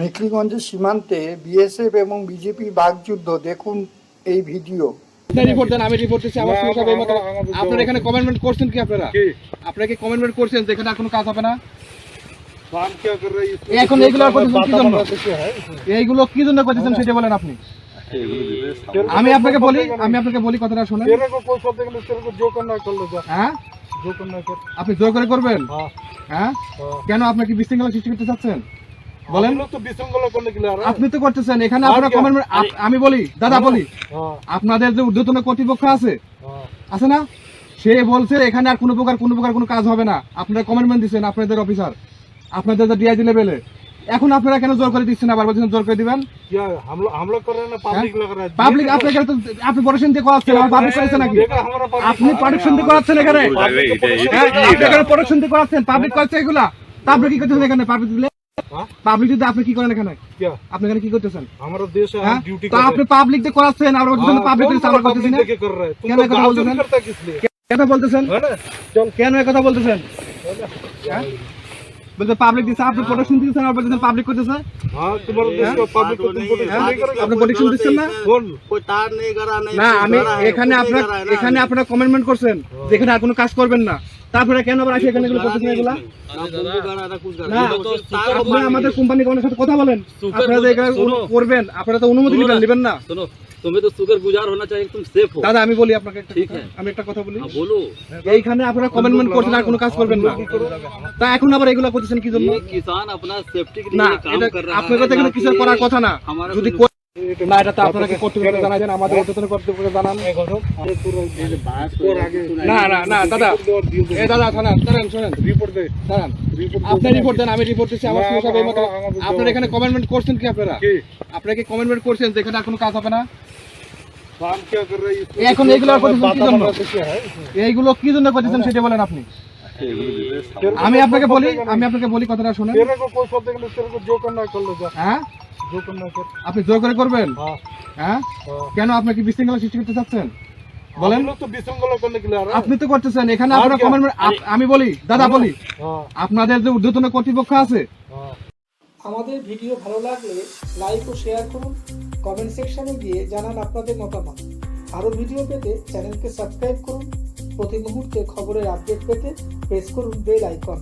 মেখলিগঞ্জের সীমান্তে বিএসএফ এবং বিজেপি বাগযুদ্ধ দেখুন এই ভিডিও। রিপোর্ট আমি রিপোর্ট আপনারা এখানে কমেন্টমেন্ট করছেন কি আপনারা? আপনারা কি কমেন্টমেন্ট করছেন যে এখানে কোনো কাজ হবে না? এখন এইগুলো এইগুলো কি জন্য করতেছেন সেটা বলেন আপনি। আমি আপনাকে বলি আমি আপনাকে বলি কথাটা শুনে হ্যাঁ? আপনি জোর করে করবেন? হ্যাঁ? হ্যাঁ। কেন আপনাকে বিশৃঙ্খলা সৃষ্টি করতে চাচ্ছেন? বলেন। আপনি তো করতেছেন এখানে মানে- আমি বলি দাদা বলি আপনাদের যে ঊর্ধ্বতন কর্তৃপক্ষ আছে আছে না? সে বলছে এখানে আর কোনো প্রকার কোনো প্রকার কোনো কাজ হবে না। আপনারা কমেন্টমেন্ট মানে দিচ্ছেন আপনাদের অফিসার আপনাদের ডিআইজি লেভেলে এখন আপনারা কেন জোর করে দিচ্ছেন আবার বলছেন জোর করে দিবেন? হ্যাঁ? আপনি দিয়ে করাচ্ছেন আপনি দিয়ে করাচ্ছেন এখানে? হ্যাঁ, পাবলিক এগুলা। তারপরে কি এখানে? পাবলিক দিলে পাবলিক যদি আপনি কি করেন এখানে? আপনি এখানে কি করতেছেন? ডিউটি হ্যাঁ? তো আপনি পাবলিক দিয়ে করাচ্ছেন আর পাবলিক দিয়ে করতেছেন? কেন কথা বলতেছেন? কেন বলতেছেন? কেন কথা বলতেছেন? বলতে পাবলিক আপনি আর বলতেছেন পাবলিক করতেছে? হ্যাঁ? আপনি না? না আমি এখানে আপনার এখানে কমেন্টমেন্ট করছেন যেখানে আর কোনো কাজ করবেন না। তারপরে কেন আবার আসে এখানে এগুলো করতেছেন আমাদের কোম্পানি কমানের সাথে কথা বলেন। আপনারা করবেন আপনারা তো অনুমতি নেবেন নেবেন না। তুমি দাদা আমি বলি আপনাকে একটা কথা বলি। আপনারা কমেন্টমেন্ট কোনো কাজ করবেন না। তা এখন আবার এগুলা আপনার কথা এখানে কিছু করার কথা না? যদি হ্যাঁ। আপনি আমি এখানে কমেন্টমেন্ট করছেন কি আপনারা? কমেন্টমেন্ট করছেন কোনো কাজ হবে না? এখন এইগুলো এইগুলো কি জন্য করতেছেন সেটা বলেন আপনি। আমি আপনাকে বলি আমি আপনাকে বলি কথাটা শুনে আপনি জোর করে করবেন? হ্যাঁ? হ্যাঁ। কেন আপনি কি বিশৃঙ্খলা সৃষ্টি করতে চাচ্ছেন? বলেন। আপনি তো করতেছেন। এখানে আপনারা কমেন্ট আমি বলি দাদা বলি। আপনাদের যে ঊর্ধ্বতন কর্তৃপক্ষ আছে। আমাদের ভিডিও ভালো লাগলে লাইক ও শেয়ার করুন। কমেন্ট সেকশনে গিয়ে জানান আপনাদের মতামত। আরও ভিডিও পেতে চ্যানেলকে সাবস্ক্রাইব করুন। প্রতি মুহূর্তে খবরের আপডেট পেতে প্রেস করুন বেল আইকন